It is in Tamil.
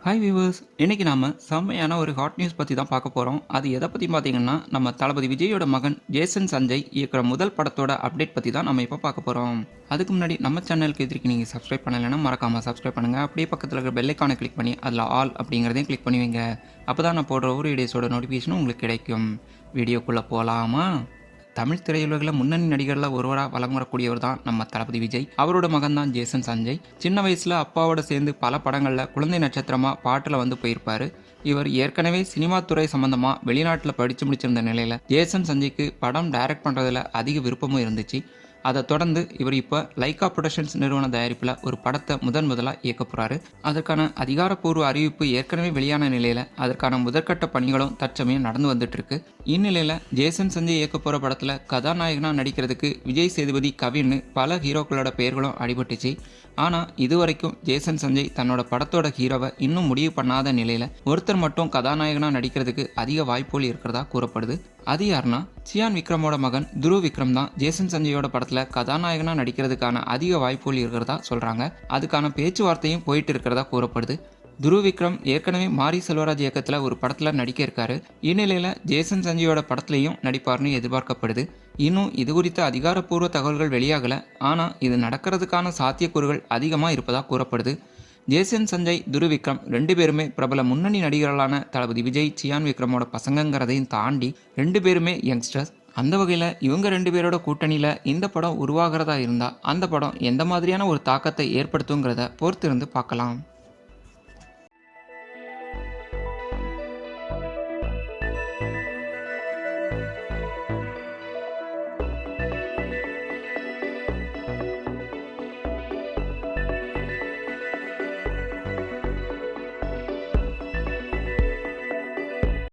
ஹாய் வியூவர்ஸ் இன்றைக்கி நாம் செம்மையான ஒரு ஹாட் நியூஸ் பற்றி தான் பார்க்க போகிறோம் அது எதை பற்றி பார்த்தீங்கன்னா நம்ம தளபதி விஜயோட மகன் ஜேசன் சஞ்சய் இயக்கிற முதல் படத்தோட அப்டேட் பற்றி தான் நம்ம இப்போ பார்க்க போகிறோம் அதுக்கு முன்னாடி நம்ம சேனலுக்கு எதிர்க்கு நீங்கள் சப்ஸ்கிரைப் பண்ணலைன்னா மறக்காமல் சப்ஸ்கிரைப் பண்ணுங்கள் அப்படியே பக்கத்தில் இருக்கிற பெல்லைக்கானை கிளிக் பண்ணி அதில் ஆல் அப்படிங்கிறதையும் கிளிக் பண்ணுவீங்க அப்போ தான் நான் போடுற ஒரு வீடியோஸோட நோட்டிஃபிகேஷனும் உங்களுக்கு கிடைக்கும். வீடியோக்குள்ளே போகலாமா தமிழ் திரையுலகில் முன்னணி நடிகர்களில் ஒருவராக வலம் வரக்கூடியவர் தான் நம்ம தளபதி விஜய். அவரோட மகன் தான் ஜேசன் சஞ்சய். சின்ன வயசில் அப்பாவோட சேர்ந்து பல படங்களில் குழந்தை நட்சத்திரமாக பாட்டில் வந்து போயிருப்பார். இவர் ஏற்கனவே சினிமா துறை சம்பந்தமாக வெளிநாட்டில் படித்து முடிச்சிருந்த நிலையில் ஜேசன் சஞ்சய்க்கு படம் டைரக்ட் பண்ணுறதுல அதிக விருப்பமும் இருந்துச்சு. அதை தொடர்ந்து இவர் இப்போ லைக்கா ப்ரொடக்ஷன்ஸ் நிறுவன தயாரிப்பில் ஒரு படத்தை முதன் முதலாக இயக்க போகிறாரு அதற்கான அதிகாரப்பூர்வ அறிவிப்பு ஏற்கனவே வெளியான நிலையில் அதற்கான முதற்கட்ட பணிகளும் தற்சமயம் நடந்து வந்துட்டு இருக்கு. இந்நிலையில் ஜேசன் சஞ்சய் இயக்க போகிற படத்தில் கதாநாயகனாக நடிக்கிறதுக்கு விஜய் சேதுபதி கவின்னு பல ஹீரோக்களோட பெயர்களும் அடிபட்டுச்சு. ஆனால் இதுவரைக்கும் ஜேசன் சஞ்சய் தன்னோட படத்தோட ஹீரோவை இன்னும் முடிவு பண்ணாத நிலையில் ஒருத்தர் மட்டும் கதாநாயகனாக நடிக்கிறதுக்கு அதிக வாய்ப்புகள் இருக்கிறதா கூறப்படுது. அது யாருன்னா சியான் விக்ரமோட மகன் துருவ் விக்ரம் தான் ஜேசன் சஞ்சயோட படத்தில் கதாநாயகனாக நடிக்கிறதுக்கான அதிக வாய்ப்புகள் இருக்கிறதா சொல்கிறாங்க அதுக்கான பேச்சுவார்த்தையும் போயிட்டு இருக்கிறதா கூறப்படுது. துருவ் விக்ரம் ஏற்கனவே மாரி செல்வராஜ் இயக்கத்தில் ஒரு படத்தில் நடிக்க இருக்காரு. இந்நிலையில் ஜேசன் சஞ்சயோட படத்துலையும் நடிப்பார்னு எதிர்பார்க்கப்படுது. இன்னும் இது குறித்த அதிகாரப்பூர்வ தகவல்கள் வெளியாகலை. ஆனால் இது நடக்கிறதுக்கான சாத்தியக்கூறுகள் அதிகமாக இருப்பதாக கூறப்படுது. ஜேசன் சஞ்சய் துரு விக்ரம் ரெண்டு பேருமே பிரபல முன்னணி நடிகர்களான தளபதி விஜய் சியான் விக்ரமோட பசங்கங்கிறதையும் தாண்டி ரெண்டு பேருமே யங்ஸ்டர்ஸ். அந்த வகையில் இவங்க ரெண்டு பேரோட கூட்டணியில் இந்த படம் உருவாகிறதா இருந்தால் அந்த படம் எந்த மாதிரியான ஒரு தாக்கத்தை ஏற்படுத்துங்கிறத பொறுத்திருந்து பார்க்கலாம். Bye.